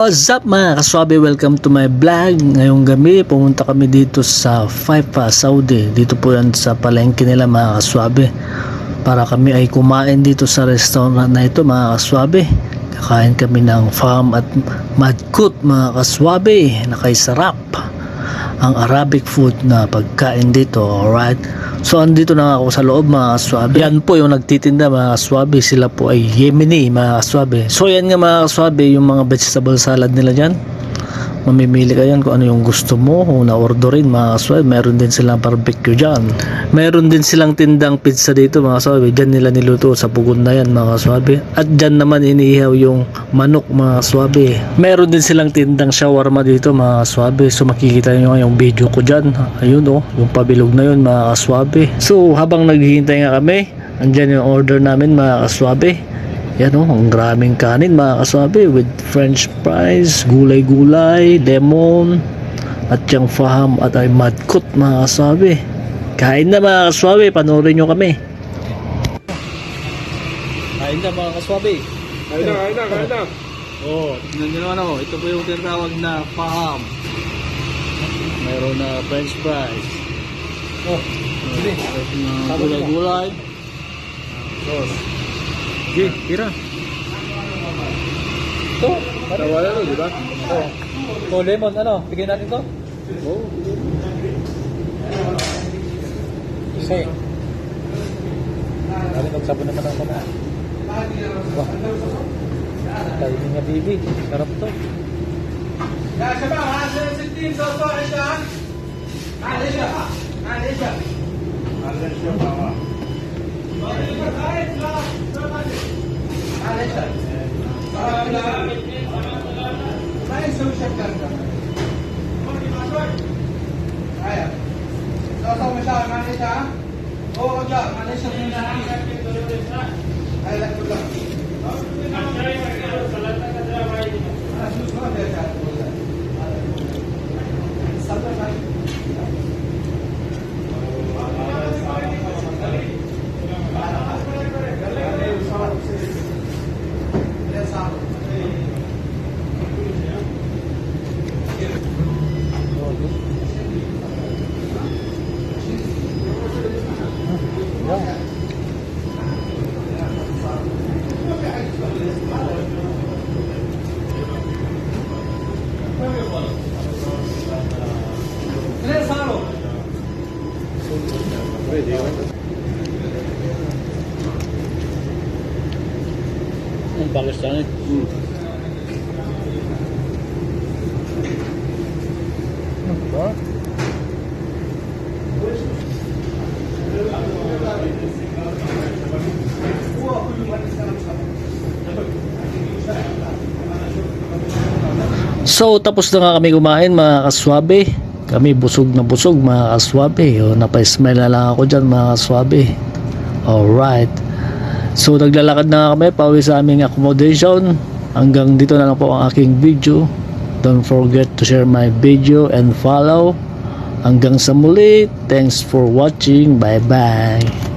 What's up mga kaswabe? Welcome to my vlog. Ngayong gabi, pumunta kami dito sa Faifa, Saudi. Dito po yan sa palengke nila mga kaswabe. Para kami ay kumain dito sa restaurant na ito mga kaswabe. Kakain kami ng farm at madkut mga kaswabe. Nakaisarap ang Arabic food na pagkain dito. Alright? So andito na ako sa loob mga kaswabe. Yan po yung nagtitinda mga kaswabe. Sila po ay Yemeni mga kaswabe. So yan nga mga kaswabe yung mga vegetable salad nila dyan. Mamimili ka yan kung ano yung gusto mo kung na-orderin mga kaswabe. Meron din silang barbecue dyan. Meron din silang tindang pizza dito mga kaswabe. Dyan nila niluto sa pugon na yan mga kaswabe. At dyan naman iniihaw yung manok mga kaswabe. Meron din silang tindang shawarma dito mga kaswabe. So makikita nyo nga yung video ko dyan. Ayun oh, yung pabilog na yun mga kaswabe. So habang naghihintay nga kami, andyan yung order namin mga kaswabe. Yan oh, ang graming kanin mga kaswabe with french fries, gulay-gulay, lemon, at yung faham at ay madkut mga kaswabe. Kain na mga kaswabe, panoorin nyo kami. Kain na mga kaswabe. Kain na, kain na, kain na. Oh, tignan nyo naman oh. Ito po yung tinatawag na faham. Mayroon na french fries. Oh, gulay-gulay. Sauce. Sige, tira. Ito, Nawala na, di ba? Oh. Oh, lemon, ano? Bigyan natin to? Oo. Kasi. Dali magsabon naman ang mga. Wah. Tayo niya, baby. Sarap to. يا شباب هذا 60 صوصوا عشان معلش معلش معلش Malaysia. Oh, yeah, Malaysia. Pwede yun. Ang Pakistan. Hmm. Ba? So tapos na nga kami kumain mga kaswabe. Kami busog na busog mga kaswabe. O, napa-smile na lang ako dyan mga kaswabe. Alright. So naglalakad na kami pauwi sa aming accommodation. Hanggang dito na lang po ang aking video. Don't forget to share my video and follow. Hanggang sa muli. Thanks for watching. Bye bye.